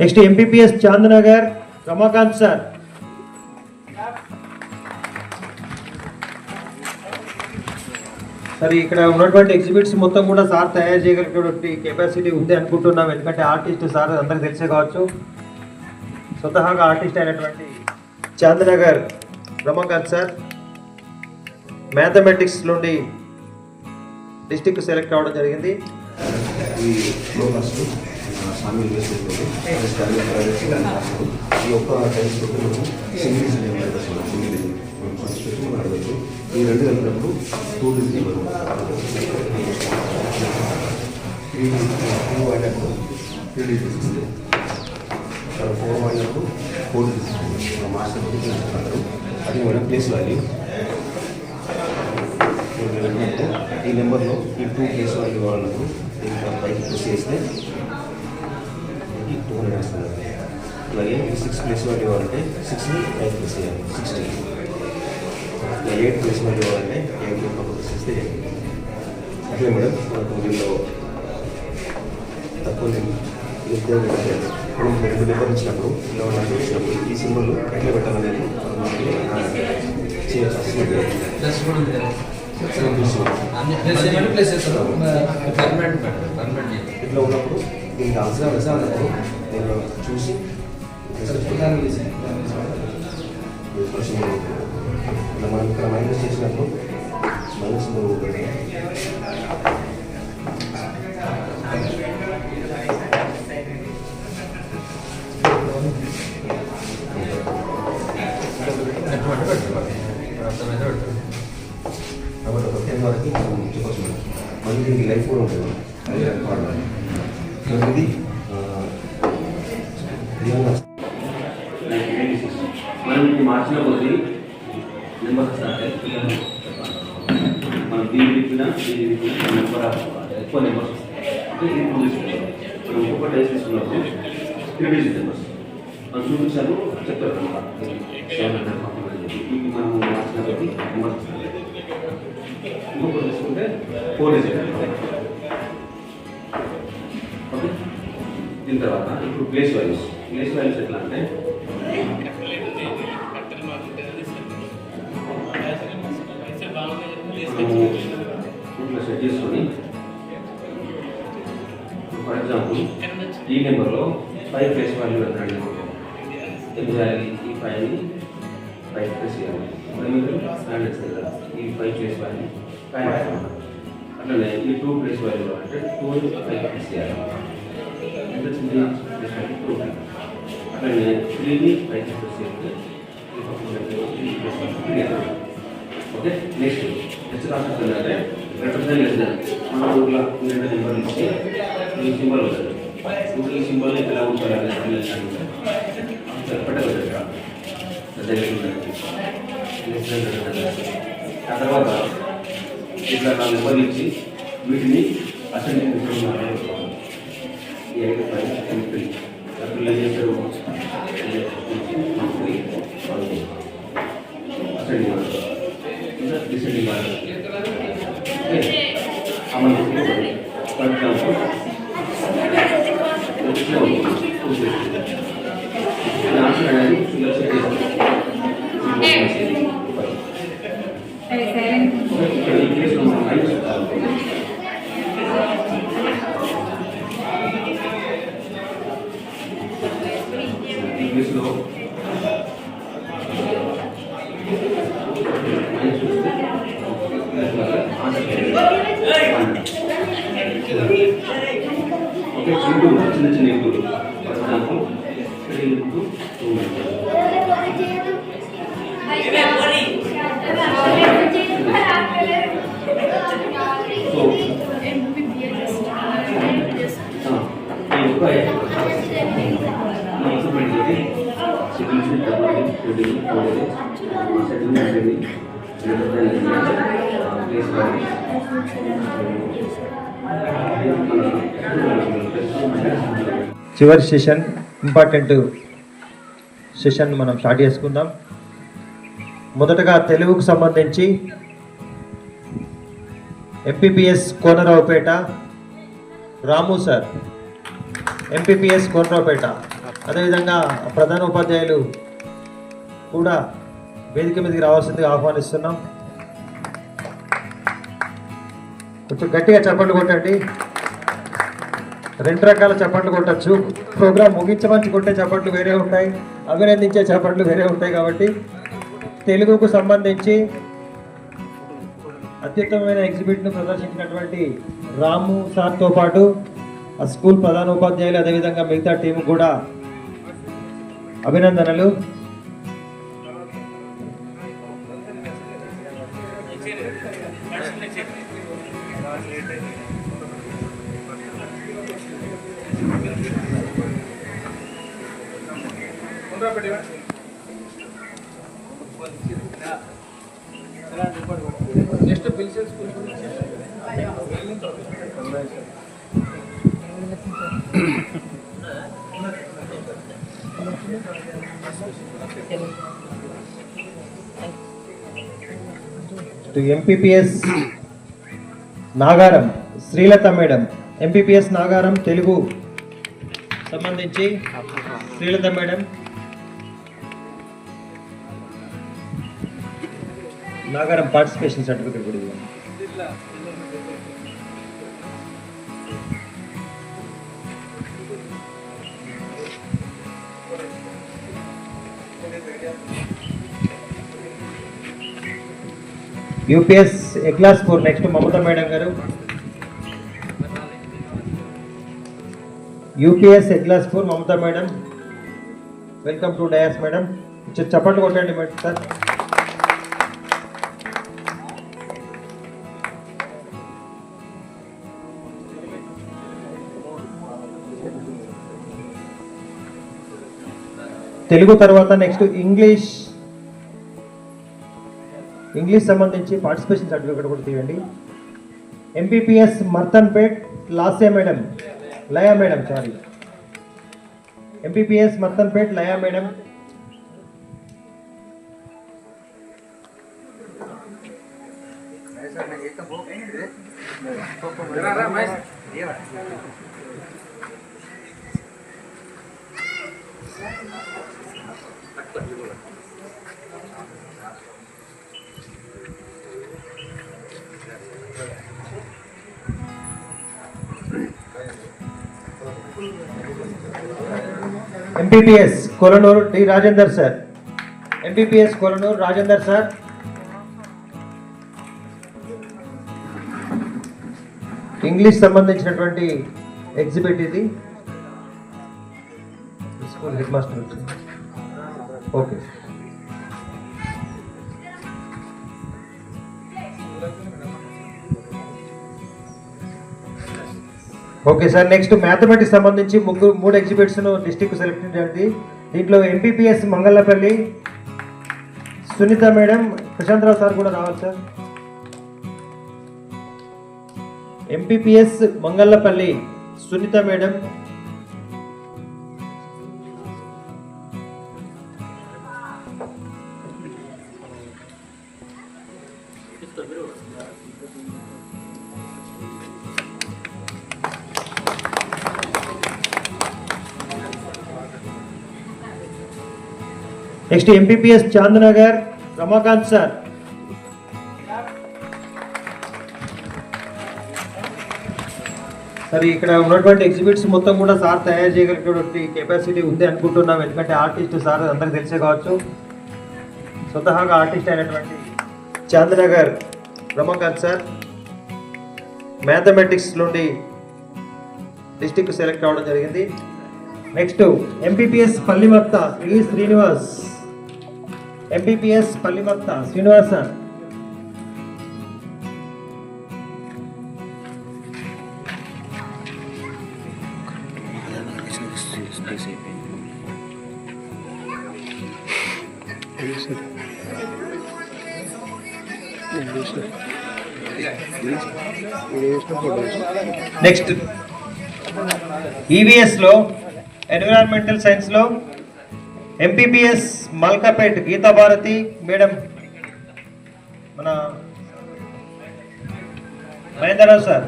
Next MPPS Chandanagar Ramakanth sir సరే ఇక్కడ ఉన్నటువంటి ఎగ్జిబిట్స్ మొత్తం కూడా సార్ తయారు చేయగలిగినటువంటి కెపాసిటీ ఉంది అనుకుంటున్నాం. ఎందుకంటే ఆర్టిస్ట్ సార్ అందరికి తెలిసే కావచ్చు. స్వతహాగా ఆర్టిస్ట్ అయినటువంటి చాందనగర్ రమాకాంత్ సార్ మ్యాథమెటిక్స్ నుండి డిస్టిక్ సెలెక్ట్ అవ్వడం జరిగింది. ఈ ఫ్లో ఫస్ట్ సామీల్ ఈ ఒక్క టైల్స్ సింగిల్ సింగిల్ మనం అడగచ్చు ఈ రెండు కలిపినప్పుడు టూ డిజైన్ త్రీ టూ వాడినప్పుడు త్రీ డిజైన్స్ ఇస్తుంది ఫోర్ వాడినప్పుడు ఫోర్ డిజైన్స్ మన మాస్టర్ అంటారు అది మన ప్లేస్ వాల్యూ. ఈ నెంబర్లో ఈ టూ ప్లేస్ వాల్యూ వాళ్ళకు పైకి ప్రెస్ చేస్తే హండ్రెడ్ వస్తుంది అలాగే ఈ సిక్స్ ప్లేస్ వాల్యూ కావాలంటే సిక్స్ని పైకి ప్రెస్ చేయాలి సిక్స్టీ ఇలా ఎయిట్ ప్లేస్ వాల్యూ కావాలంటే ఎయిట్ పక్క చేస్తే eight. అట్లే మేడం మనకు దీనిలో తక్కువ పెట్టాలి ఇప్పుడు రెండు నెంబర్ ఇచ్చినప్పుడు ఇలా నాకు ఇచ్చినప్పుడు ఈ సింబల్ ఎట్లా పెట్టాలనేది మనం ప్లస్ ప్లస్ ప్లస్. ఇట్లా ఉన్నప్పుడు దీనికి ఆన్సర్ వేసానప్పుడు నేను చూసి మనం ఇక్కడ మైనస్ చేసినప్పుడు మైనస్ ఎటువంటి పెట్టాలి? అర్థమైతే పెట్టాలి. కాబట్టి ఒక మళ్ళీ లైఫ్ కూడా ఉంటుంది ఇంకొకటి తీసుకుంటే ఫోర్ డిజిట్ ఓకే. దీని తర్వాత ఇప్పుడు ప్లేస్ వాల్యూస్. ప్లేస్ వాల్యూస్ ఎట్లా అంటే? ఇట్లా సెట్ చేసుకొని ఫర్ ఎగ్జాంపుల్ ఈ నెంబర్లో ఫైవ్ ప్లేస్ వాల్యూ ఏం చేయాలి? ఈ ఫైవ్ని ఫైవ్ ప్లేస్ చేయాలి. మరి మీరు స్టాండ్ చేస్తారు కదా ఈ ఫైవ్ ప్లేస్ వాల్యూ అట్లనే ఈ టూ ప్లేస్ వైజ్ అంటే టూ ఫైవ్ ప్లేస్ చేయాలి. ఎంత చిన్న ప్లేస్ వైజ్ టూ అట్లనే త్రీని ఫైవ్ ప్లేస్ చేస్తే ఓకే? నెక్స్ట్ నెక్స్ట్ కాన్సెప్ట్ ఏంటంటే రిప్రజెంట్ చేస్తారు మన ఊర్లో రెండు నెంబర్ నుంచి ఈ సింబల్ వస్తుంది. ఇప్పుడు ఈ సింబల్ ఎలా ఉంటారు పెట్టగలుగుతారు ఆ తర్వాత ఇట్లా నా నెంబర్ ఇచ్చి వీటిని అసెండింగ్ ఈ ఐదు పై త్రీ అప్పుడు ఓకే ఇంటూ చిన్న చిన్న into for example three into two so ఈ యొక్క ఇన్స్ట్రుమెంట్ ఇది signature double schedule four schedule అనేది ప్లేస్ చివరి సెషన్ ఇంపార్టెంట్ సెషన్ మనం స్టార్ట్ చేసుకుందాం. మొదటగా తెలుగుకు సంబంధించి MPPS Konaraopet Ramu sir. MPPS Konaraopet. అదేవిధంగా ప్రధాన ఉపాధ్యాయులు కూడా వేదిక మీదకి రావాల్సిందిగా ఆహ్వానిస్తున్నాం. కొంచెం గట్టిగా చప్పట్లు కొట్టండి. రెండు రకాల చప్పట్లు కొట్టచ్చు. ప్రోగ్రామ్ ముగించమని కొట్టే చప్పట్లు వేరే ఉంటాయి. అభినందించే చప్పట్లు వేరే ఉంటాయి కాబట్టి తెలుగుకు సంబంధించి అత్యుత్తమమైన ఎగ్జిబిట్ను ప్రదర్శించినటువంటి రాము సార్తో పాటు ఆ స్కూల్ ప్రధానోపాధ్యాయులు అదేవిధంగా మిగతా టీం కూడా అభినందనలు. MPPS Nagaram Srilatha madam. MPPS Nagaram Telugu. సంబంధించి Srilatha madam. Nagaram participation certificate కూడా ఇవ్వండి. UPS A class four next Mamata madam గారు. UPS A class four Mamata madam. Welcome to dais madam. కొంచెం చప్పట్లు కొట్టండి మేడం సార్. తెలుగు తర్వాత next English English సంబంధించి participation certificate కూడా తీయండి. MPPS Marthanpet Lasya madam Laya madam sorry MPPS Marthanpet Laya madam MPPS Kolanur D Rajender sir MPPS Kolanur Rajender sir English సంబంధించినటువంటి exhibit ఇది. School head master okay okay sir next mathematics సంబంధించి ముగ్గురు మూడు exhibits district select జరిగింది దీంట్లో MPPS Mangalpalli Sunitha madam Prashanthrao sir కూడా రావాలి sir. MPPS Mangalpalli Sunitha madam next MPPS Chandanagar Ramakanth sir sir ఇక్కడ ఉన్నటువంటి ఎగ్జిబిట్స్ మొత్తం కూడా సార్ తయారు చేయగలిగినటువంటి కెపాసిటీ ఉంది అనుకుంటున్నాం. ఎందుకంటే ఆర్టిస్ట్ సార్ అందరికి తెలిసే కావచ్చు. స్వతహాగా ఆర్టిస్ట్ అయినటువంటి చాందనగర్ రమాకాంత్ సార్ మ్యాథమెటిక్స్ నుండి డిస్టిక్ సెలెక్ట్ అవ్వడం జరిగింది. నెక్స్ట్ ఎంపీపీఎస్ పల్లిమత్త ఈ Srinivas MPPS Pallimatta Srinivas sir next ఈవీఎస్లో environmental సైన్స్లో ఎంపీబీఎస్ మల్కాపేట్ గీతాభారతి మేడం మన Mahendarrao sir.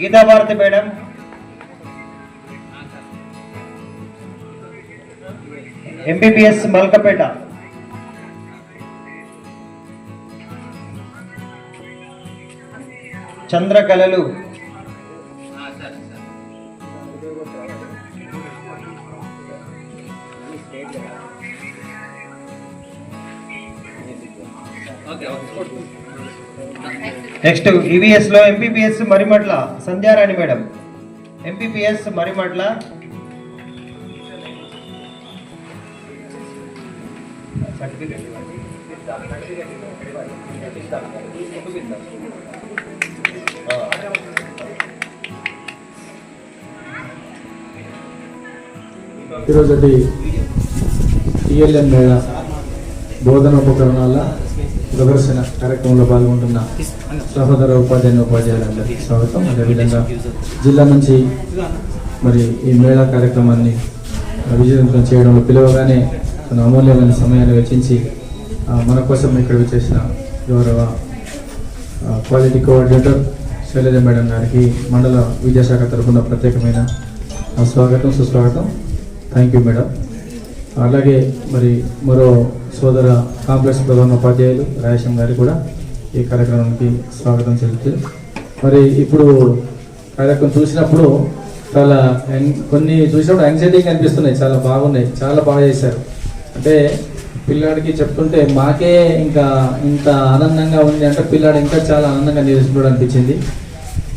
Geethabharathi madam MBBS Malkapet చంద్రకళలు next ఈవీఎస్లో MPPS Marimatla Sandhyarani madam. MPPS Marimatla ఈరోజు టిఎల్ఎం మేళ బోధన ఉపకరణాల ప్రదర్శన కార్యక్రమంలో పాల్గొంటున్న సహోదర ఉపాధ్యాయుని ఉపాధ్యాయులందరికీ స్వాగతం. అదేవిధంగా జిల్లా నుంచి మరి ఈ మేళా కార్యక్రమాన్ని విజయవంతం చేయడంలో పిలవగానే తన అమూల్యమైన సమయాన్ని వెచ్చించి మన కోసం ఇక్కడ చేసిన గౌరవ క్వాలిటీ కోఆర్డినేటర్ శైలజ మేడం గారికి మండల విద్యాశాఖ తరఫున ప్రత్యేకమైన ఆ, స్వాగతం సుస్వాగతం. థ్యాంక్ యూ మేడం అలాగే మరి మరో సోదర కాంప్లెక్స్ ప్రధాన ఉపాధ్యాయులు రాయశం గారు కూడా ఈ కార్యక్రమానికి స్వాగతం చెల్లుతుంది మరి ఇప్పుడు కార్యక్రమం చూసినప్పుడు చాలా కొన్ని చూసినప్పుడు యాంగ్జైటీగా అనిపిస్తున్నాయి చాలా బాగున్నాయి చాలా బాగా చేశారు. అంటే పిల్లాడికి చెప్తుంటే మాకే ఇంకా ఇంత ఆనందంగా ఉంది అంటే పిల్లాడు ఇంకా చాలా ఆనందంగా నేర్చుకోవడం అనిపించింది.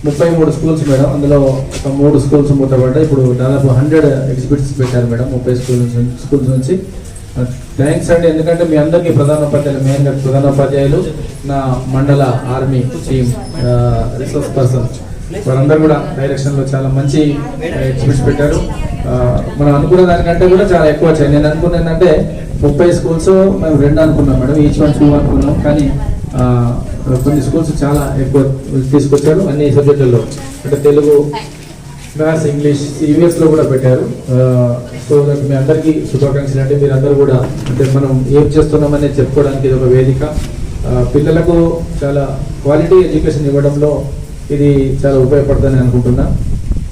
ముప్పై మూడు స్కూల్స్ మేడం అందులో ఒక మూడు స్కూల్స్ మూతపడ్డాయి. ఇప్పుడు దాదాపు హండ్రెడ్ ఎగ్జిబిట్స్ పెట్టారు మేడం ముప్పై స్కూల్ నుంచి స్కూల్స్ నుంచి. థ్యాంక్స్ అండి. ఎందుకంటే మీ అందరికీ ప్రధానోపాధ్యాయులు మెయిన్గా ప్రధానోపాధ్యాయులు నా మండల ఆర్మీ టీమ్ రిసోర్స్ పర్సన్. వారందరూ కూడా డైరెక్షన్లో చాలా మంచి ఎగ్జిబిట్స్ పెట్టారు. మనం అనుకున్న దానికంటే కూడా చాలా ఎక్కువ వచ్చాయి. నేను అనుకున్న ఏంటంటే ముప్పై స్కూల్స్ మేము రెండు అనుకున్నాం మేడం ఈచ్ వన్ టూ అనుకున్నాం. కానీ కొన్ని స్కూల్స్ చాలా ఎక్కువ తీసుకొచ్చారు అన్ని సబ్జెక్టుల్లో. అంటే తెలుగు మ్యాథ్స్ ఇంగ్లీష్ ఈవీఎస్ కూడా పెట్టారు. సో దట్ మీ అందరికీ శుభాకాంక్షలు. అంటే మీరందరూ కూడా అంటే మనం ఏం చేస్తున్నామని చెప్పుకోవడానికి ఇది ఒక వేదిక. పిల్లలకు చాలా క్వాలిటీ ఎడ్యుకేషన్ ఇవ్వడంలో ఇది చాలా ఉపయోగపడుతుందని అనుకుంటున్నా.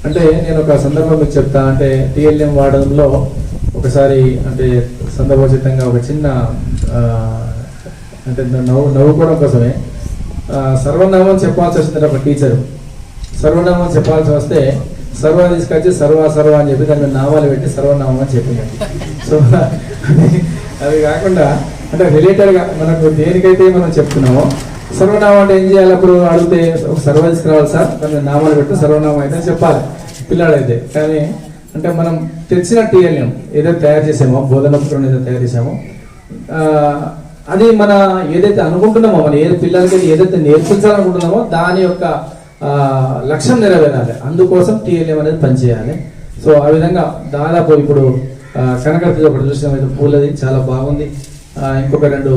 అంటే నేను ఒక సందర్భం మీకు చెప్తా. అంటే టిఎల్ఎం వాడడంలో ఒకసారి అంటే సందర్భోచితంగా ఒక చిన్న అంటే నవ్వు నవ్వుకోవడం కోసమే. సర్వనామం చెప్పాల్సి వస్తుంది ఒక టీచరు. సర్వనామం చెప్పాల్సి వస్తే సర్వ తీసుకొచ్చి సర్వ సర్వ అని చెప్పి దాని నామాలు పెట్టి సర్వనామం అని చెప్పింది సో అది- కాకుండా అంటే రిలేటెడ్గా మనకు దేనికైతే మనం చెప్తున్నామో సర్వనామం అంటే ఏం చేయాలి అప్పుడు? అడిగితే ఒక సర్వ తీసుకురావాలి సార్ దాని నామాలు పెట్టి సర్వనామం అయితే చెప్పాలి. పిల్లాడైతే. కానీ అంటే మనం తెచ్చిన టీఎల్ఎం ఏదైతే తయారు చేసామో బోధన పుత్రం ఏదైతే తయారు చేసామో అది మన ఏదైతే అనుకుంటున్నామో మన ఏ పిల్లలకి ఏదైతే నేర్పించాలనుకుంటున్నామో దాని యొక్క లక్ష్యం నెరవేరాలి. అందుకోసం టీఎల్ఎం అనేది పనిచేయాలి. సో ఆ విధంగా దాదాపు ఇప్పుడు కనకర్తి ఒకటి చూసిన పూలది చాలా బాగుంది. ఇంకొక రెండు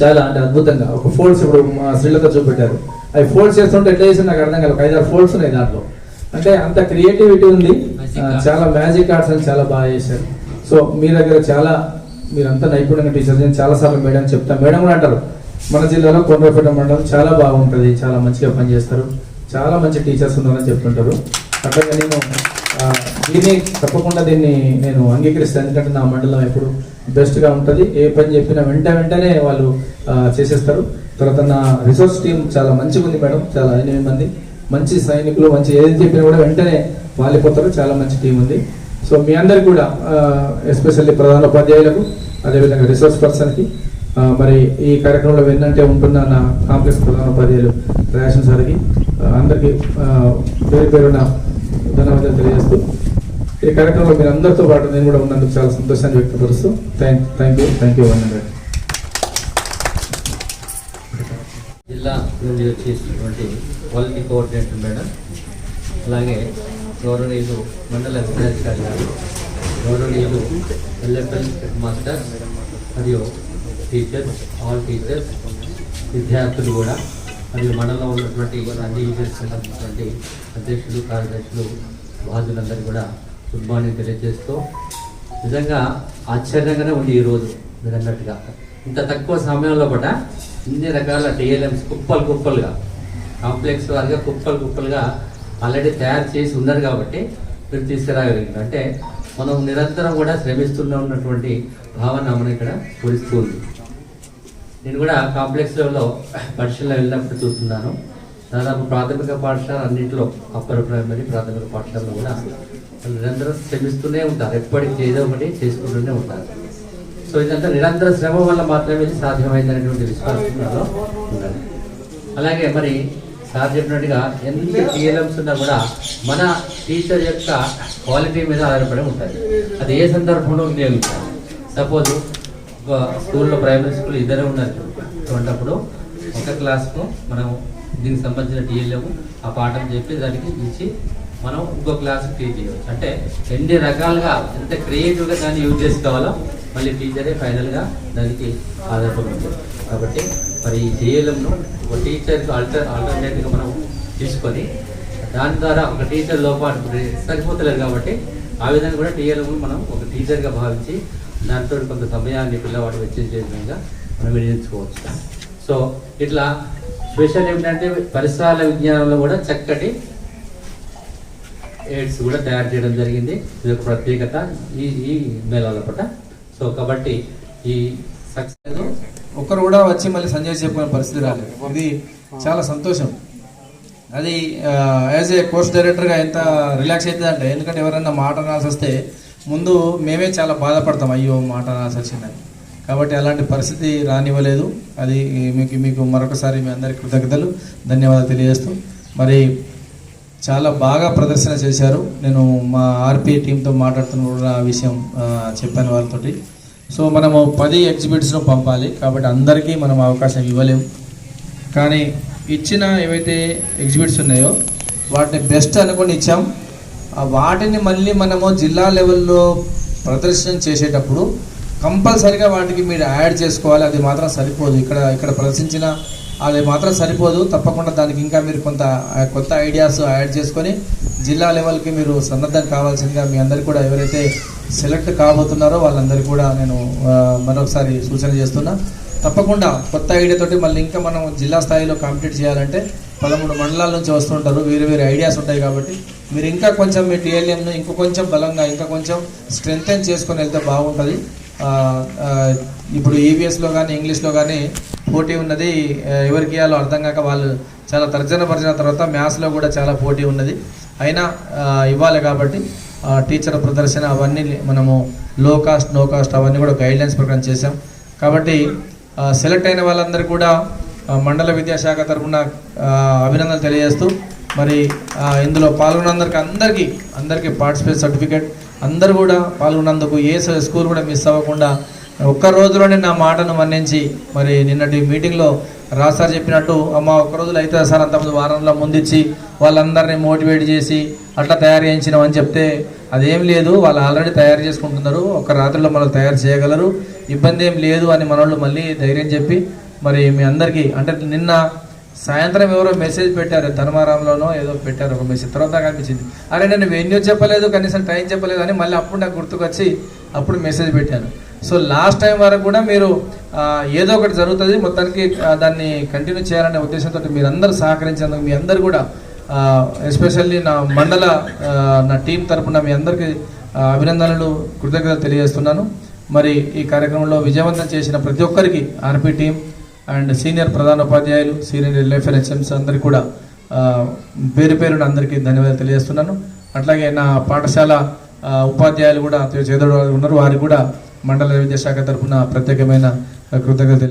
చాలా అంటే అద్భుతంగా ఒక ఫోల్డ్స్ ఇప్పుడు మా శ్రీలత చూపెట్టారు. అవి ఫోల్డ్స్ చేస్తుంటే ఎట్లా చేసి నాకు అర్థం కాదు ఐదారు ఫోల్డ్స్ ఉన్నాయి దాంట్లో. అంటే అంత క్రియేటివిటీ ఉంది. చాలా మ్యాజిక్ ఆర్ట్స్ అని చాలా బాగా చేశారు. సో మీ దగ్గర చాలా మీరంతా నైపుణ్యంగా టీచర్స్ నేను చాలా సార్లు మేడం చెప్తాను మేడం కూడా అంటారు మన జిల్లాలో కొండపేట మండలం చాలా బాగుంటుంది చాలా మంచిగా పనిచేస్తారు. చాలా మంచి టీచర్స్ ఉన్నారని చెప్తుంటారు. అట్లాగే నేను దీన్ని తప్పకుండా దీన్ని నేను అంగీకరిస్తాను. ఎందుకంటే నా మండలం ఎప్పుడు బెస్ట్గా ఉంటుంది. ఏ పని చెప్పినా వెంట వెంటనే వాళ్ళు చేసేస్తారు. తర్వాత నా రిసోర్స్ టీం చాలా మంచిగా ఉంది మేడం. చాలా ఎనిమిది మంది. మంచి సైనికులు మంచి ఏది చెప్పినా కూడా వెంటనే వాలిపోతారు చాలా మంచి టీం ఉంది. సో మీ అందరికి కూడా ఎస్పెషల్లీ ప్రధాన ఉపాధ్యాయులకు అదేవిధంగా రిసోర్స్ పర్సన్కి మరి ఈ కార్యక్రమంలో వెన్నంటే ఉంటుందన్న నా కాంప్లెక్స్ ప్రధాన ఉపాధ్యాయులు రేషన్ సార్కి అందరికీ పేరు పేరున ధన్యవాదాలు తెలియజేస్తూ ఈ కార్యక్రమంలో మీరు అందరితో పాటు నేను కూడా ఉన్నందుకు చాలా సంతోషాన్ని వ్యక్తపరుస్తూ thank thank you thank you one జిల్లా నుండి వచ్చేసినటువంటి క్వాలిటీ కోఆర్డినేటర్ మేడం అలాగే గౌరవనీయులు మండల విద్యాధికారి గారు గౌరవనీయులు ఎల్ఎఫ్ఎల్ హెడ్ మాస్టర్ మరియు టీచర్స్ ఆల్ టీచర్స్ విద్యార్థులు కూడా మరియు మండలంలో ఉన్నటువంటి అన్ని యూజర్స్ సంబంధించినటువంటి అధ్యక్షులు కార్యదర్శులు బాధ్యులందరూ కూడా గుడ్ మార్నింగ్ తెలియజేస్తూ నిజంగా ఆశ్చర్యంగానే ఉంది ఈరోజు మీరు అన్నట్టుగా. ఇంత తక్కువ సమయంలో కూడా ఇన్ని రకాల టీఎల్ఎంస్ కుప్పలు కుప్పలుగా కాంప్లెక్స్ వారిగా కుప్పలు కుప్పలుగా ఆల్రెడీ తయారు చేసి ఉన్నారు కాబట్టి మీరు తీసుకురాగలిగారు. అంటే మనం నిరంతరం కూడా శ్రమిస్తూనే ఉన్నటువంటి భావన మనం ఇక్కడ పొడిస్తూ ఉంది. నేను కూడా కాంప్లెక్స్ లెవెల్లో పరిశీలన వెళ్ళినప్పుడు చూస్తున్నాను. దాదాపు ప్రాథమిక పాఠశాల అన్నింటిలో అప్పర్ ప్రైమరీ ప్రాథమిక పాఠశాలలో కూడా నిరంతరం శ్రమిస్తూనే ఉంటారు. ఎప్పటికీ ఏదో ఒకటి చేసుకుంటూనే ఉంటారు. సో ఇదంతా నిరంతర శ్రమ వల్ల మాత్రమే సాధ్యమైందనేటువంటి విశ్వాసంలో ఉండాలి. అలాగే మరి సార్ చెప్పినట్టుగా ఎన్ని టీఎల్ఎంస్ ఉన్నా కూడా మన టీచర్ యొక్క క్వాలిటీ మీద ఆధారపడి ఉంటుంది అది ఏ సందర్భంలో ఉపయోగించాలి సపోజ్ ఒక స్కూల్లో ప్రైమరీ స్కూల్ ఇద్దరే ఉన్నారు. అటువంటిప్పుడు ఒక క్లాస్కు మనం దీనికి సంబంధించిన టీఎల్ఎం ఆ పాఠం చెప్పి దానికి ఇచ్చి మనం ఇంకో క్లాస్ టీచ్ చేయవచ్చు. అంటే ఎన్ని రకాలుగా ఎంత క్రియేటివ్గా దాన్ని యూజ్ చేసుకోవాలో మళ్ళీ టీచరే ఫైనల్గా దానికి ఆధారపడి కాబట్టి మరి ఈ టీఎల్ఎంను ఒక టీచర్కి ఆల్టర్ ఆల్టర్నేటివ్గా మనం తీసుకొని దాని ద్వారా ఒక టీచర్ లోపాటు సరిపోతలేదు కాబట్టి ఆ విధంగా కూడా టీఎల్ఎం మనం ఒక టీచర్గా భావించి దాంతో కొంత సమయాన్ని పిల్లవాడు వెచ్చించే విధంగా మనం వినియోగించుకోవచ్చు. సో ఇట్లా స్పెషల్ ఏమిటంటే పరిసరాల విజ్ఞానంలో కూడా చక్కటి ఎయిడ్స్ కూడా తయారు చేయడం జరిగింది. ఇది ఒక ప్రత్యేకత ఈ ఈ మేళాల పట సో కాబట్టి ఈ సక్సెస్ ఒకరు కూడా వచ్చి మళ్ళీ సంజయ్ చెప్పుకునే పరిస్థితి రాలేదు. ఇది చాలా సంతోషం. అది యాజ్ ఏ కోర్స్ డైరెక్టర్గా ఎంత రిలాక్స్ అవుతుంది అంటే ఎందుకంటే ఎవరైనా మాట అనాల్సి వస్తే ముందు మేమే చాలా బాధపడతాం అయ్యో మాట రాసి వచ్చిందని కాబట్టి అలాంటి పరిస్థితి రానివ్వలేదు. అది మీకు మీకు మరొకసారి మీ అందరికి కృతజ్ఞతలు. ధన్యవాదాలు తెలియజేస్తూ. మరి చాలా బాగా ప్రదర్శన చేశారు. నేను మా ఆర్పీ టీంతో మాట్లాడుతున్న కూడా ఆ విషయం చెప్పాను వాళ్ళతోటి. సో మనము పది ఎగ్జిబిట్స్ను పంపాలి కాబట్టి అందరికీ మనం అవకాశం ఇవ్వలేము కానీ ఇచ్చిన ఏవైతే ఎగ్జిబిట్స్ ఉన్నాయో వాటిని బెస్ట్ అనుకుని ఇచ్చాం. వాటిని మళ్ళీ మనము జిల్లా లెవెల్లో ప్రదర్శన చేసేటప్పుడు కంపల్సరిగా వాటికి మీరు యాడ్ చేసుకోవాలి. అది మాత్రం సరిపోదు. ఇక్కడ ఇక్కడ ప్రదర్శించిన అది మాత్రం సరిపోదు. తప్పకుండా దానికి ఇంకా మీరు కొంత కొత్త ఐడియాస్ యాడ్ చేసుకొని జిల్లా లెవెల్కి మీరు సన్నద్ధం కావాల్సిందిగా మీ అందరికీ కూడా ఎవరైతే సెలెక్ట్ కాబోతున్నారో వాళ్ళందరికీ కూడా నేను మరొకసారి సూచన చేస్తున్నా. తప్పకుండా కొత్త ఐడియా తోటి మళ్ళీ ఇంకా మనం జిల్లా స్థాయిలో కాంపిటీట్ చేయాలంటే పదమూడు మండలాల నుంచి వస్తుంటారు. వేరే వేరే ఐడియాస్ ఉంటాయి కాబట్టి మీరు ఇంకా కొంచెం మీ టీఎల్ఎంను ఇంకో కొంచెం బలంగా ఇంకా కొంచెం స్ట్రెంగ్తెన్ చేసుకొని వెళ్తే బాగుంటుంది. ఇప్పుడు ఈవీఎస్లో కానీ ఇంగ్లీష్లో కానీ పోటీ ఉన్నది. ఎవరికి ఇవ్వాలో అర్థం కాక వాళ్ళు చాలా తర్జన పరిచిన తర్వాత మ్యాథ్స్లో కూడా చాలా పోటీ ఉన్నది. అయినా ఇవ్వాలి కాబట్టి టీచర్ ప్రదర్శన అవన్నీ మనము లో కాస్ట్ నో కాస్ట్ అవన్నీ కూడా గైడ్లైన్స్ ప్రకారం చేసాం కాబట్టి సెలెక్ట్ అయిన వాళ్ళందరూ కూడా మండల విద్యాశాఖ తరఫున అభినందనలు తెలియజేస్తూ మరి ఇందులో పాల్గొన్నందరికి అందరికీ అందరికీ పార్టిసిపేట్ సర్టిఫికేట్. అందరు కూడా పాల్గొన్నందుకు ఏ స్కూల్ కూడా మిస్ అవ్వకుండా ఒక్క రోజులోనే నా మాటను మన్నించి మరి నిన్నటి మీటింగ్లో రాసార్ చెప్పినట్టు అమ్మ ఒక్క రోజులు అయితే సార్ అంతమంది వారంలో ముందిచ్చి వాళ్ళందరినీ మోటివేట్ చేసి అట్లా తయారు చేయించినాం అని చెప్తే అదేం లేదు వాళ్ళు ఆల్రెడీ తయారు చేసుకుంటున్నారు ఒక రాత్రిలో మనల్ని తయారు చేయగలరు ఇబ్బంది ఏం లేదు అని మనోళ్ళు మళ్ళీ ధైర్యం చెప్పి మరి మీ అందరికీ అంటే నిన్న సాయంత్రం ఎవరో మెసేజ్ పెట్టారు ధర్మారంలోనో ఏదో పెట్టారు ఒక మెసేజ్ తర్వాత నాకు అనిపించింది అరే నేను వెన్యూ చెప్పలేదు కనీసం టైం చెప్పలేదు అని మళ్ళీ అప్పుడు నాకు గుర్తుకొచ్చి అప్పుడు మెసేజ్ పెట్టాను సో లాస్ట్ టైం వరకు కూడా మీరు ఏదో ఒకటి జరుగుతుంది మొత్తానికి దాన్ని కంటిన్యూ చేయాలనే ఉద్దేశంతో మీరు అందరూ సహకరించేందుకు మీ అందరు కూడా ఎస్పెషల్లీ నా మండల నా టీం తరపున మీ అందరికీ అభినందనలు కృతజ్ఞతలు తెలియజేస్తున్నాను. మరి ఈ కార్యక్రమంలో విజయవంతం చేసిన ప్రతి ఒక్కరికి ఆర్పీ టీం అండ్ సీనియర్ ప్రధాన ఉపాధ్యాయులు సీనియర్ ఎల్ఎఫ్ఎల్ హెచ్ఎంస్ అందరికీ కూడా పేరు పేరున అందరికీ ధన్యవాదాలు తెలియజేస్తున్నాను. అట్లాగే నా పాఠశాల ఉపాధ్యాయులు కూడా చేదోడు ఉన్నారు వారికి కూడా మండల విద్యాశాఖ తరఫున ప్రత్యేకమైన కృతజ్ఞతలు